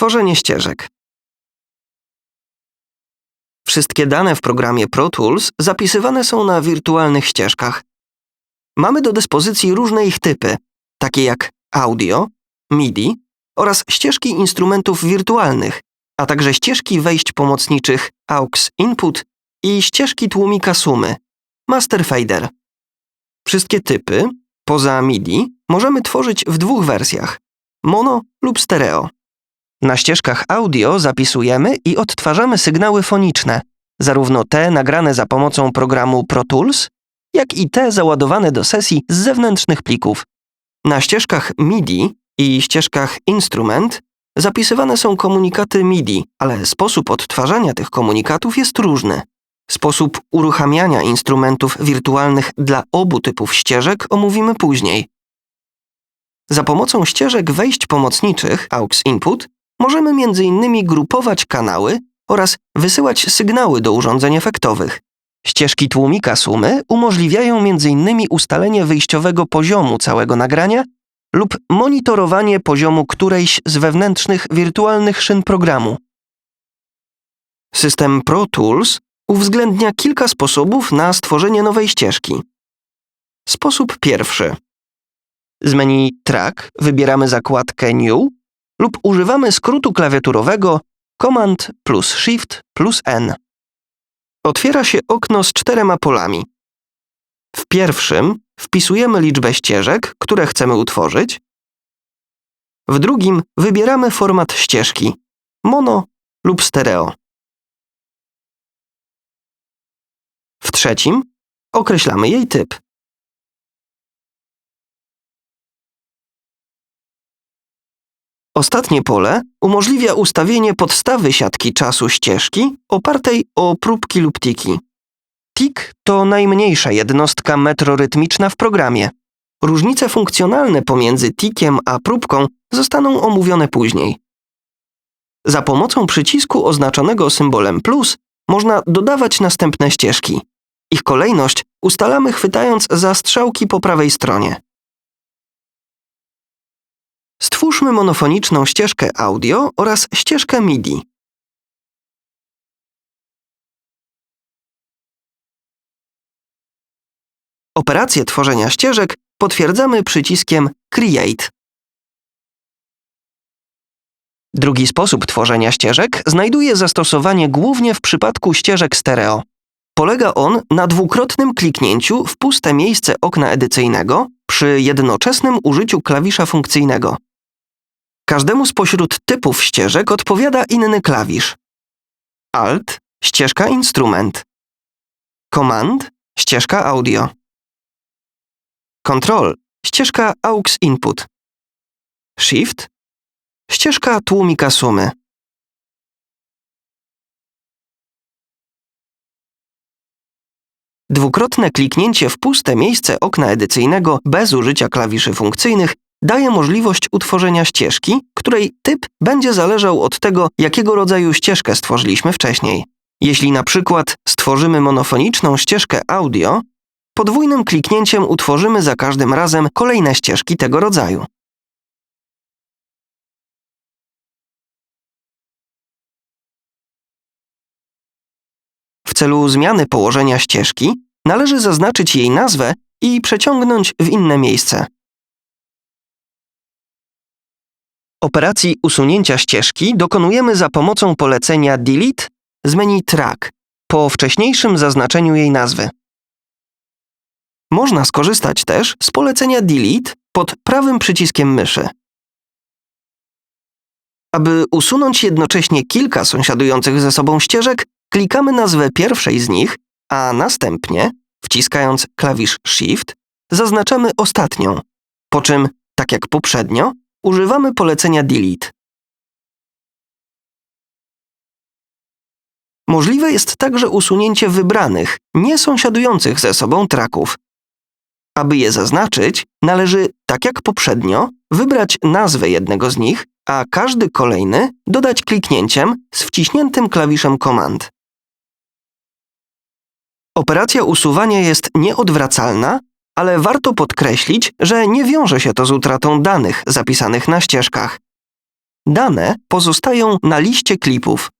Tworzenie ścieżek. Wszystkie dane w programie Pro Tools zapisywane są na wirtualnych ścieżkach. Mamy do dyspozycji różne ich typy, takie jak audio, MIDI oraz ścieżki instrumentów wirtualnych, a także ścieżki wejść pomocniczych AUX Input i ścieżki tłumika sumy Master Fader. Wszystkie typy, poza MIDI, możemy tworzyć w dwóch wersjach mono lub stereo. Na ścieżkach audio zapisujemy i odtwarzamy sygnały foniczne, zarówno te nagrane za pomocą programu Pro Tools, jak i te załadowane do sesji z zewnętrznych plików. Na ścieżkach MIDI i ścieżkach instrument zapisywane są komunikaty MIDI, ale sposób odtwarzania tych komunikatów jest różny. Sposób uruchamiania instrumentów wirtualnych dla obu typów ścieżek omówimy później. Za pomocą ścieżek wejść pomocniczych AUX Input możemy m.in. grupować kanały oraz wysyłać sygnały do urządzeń efektowych. Ścieżki tłumika sumy umożliwiają m.in. ustalenie wyjściowego poziomu całego nagrania lub monitorowanie poziomu którejś z wewnętrznych wirtualnych szyn programu. System Pro Tools uwzględnia kilka sposobów na stworzenie nowej ścieżki. Sposób pierwszy. Z menu Track wybieramy zakładkę New lub używamy skrótu klawiaturowego Command plus Shift plus N. Otwiera się okno z czterema polami. W pierwszym wpisujemy liczbę ścieżek, które chcemy utworzyć. W drugim wybieramy format ścieżki mono lub stereo. W trzecim określamy jej typ. Ostatnie pole umożliwia ustawienie podstawy siatki czasu ścieżki opartej o próbki lub tiki. Tik to najmniejsza jednostka metrorytmiczna w programie. Różnice funkcjonalne pomiędzy tikiem a próbką zostaną omówione później. Za pomocą przycisku oznaczonego symbolem plus można dodawać następne ścieżki. Ich kolejność ustalamy chwytając za strzałki po prawej stronie. Stwórzmy monofoniczną ścieżkę audio oraz ścieżkę MIDI. Operację tworzenia ścieżek potwierdzamy przyciskiem Create. Drugi sposób tworzenia ścieżek znajduje zastosowanie głównie w przypadku ścieżek stereo. Polega on na dwukrotnym kliknięciu w puste miejsce okna edycyjnego przy jednoczesnym użyciu klawisza funkcyjnego. Każdemu spośród typów ścieżek odpowiada inny klawisz. Alt – ścieżka instrument. Command – ścieżka audio. Control – ścieżka AUX input. Shift – ścieżka tłumika sumy. Dwukrotne kliknięcie w puste miejsce okna edycyjnego bez użycia klawiszy funkcyjnych daje możliwość utworzenia ścieżki, której typ będzie zależał od tego, jakiego rodzaju ścieżkę stworzyliśmy wcześniej. Jeśli na przykład stworzymy monofoniczną ścieżkę audio, podwójnym kliknięciem utworzymy za każdym razem kolejne ścieżki tego rodzaju. W celu zmiany położenia ścieżki należy zaznaczyć jej nazwę i przeciągnąć w inne miejsce. Operacji usunięcia ścieżki dokonujemy za pomocą polecenia Delete z menu Track po wcześniejszym zaznaczeniu jej nazwy. Można skorzystać też z polecenia Delete pod prawym przyciskiem myszy. Aby usunąć jednocześnie kilka sąsiadujących ze sobą ścieżek, klikamy nazwę pierwszej z nich, a następnie, wciskając klawisz Shift, zaznaczamy ostatnią, po czym, tak jak poprzednio, używamy polecenia delete. Możliwe jest także usunięcie wybranych, niesąsiadujących ze sobą traków. Aby je zaznaczyć, należy, tak jak poprzednio, wybrać nazwę jednego z nich, a każdy kolejny dodać kliknięciem z wciśniętym klawiszem Command. Operacja usuwania jest nieodwracalna ale warto podkreślić, że nie wiąże się to z utratą danych zapisanych na ścieżkach. Dane pozostają na liście klipów.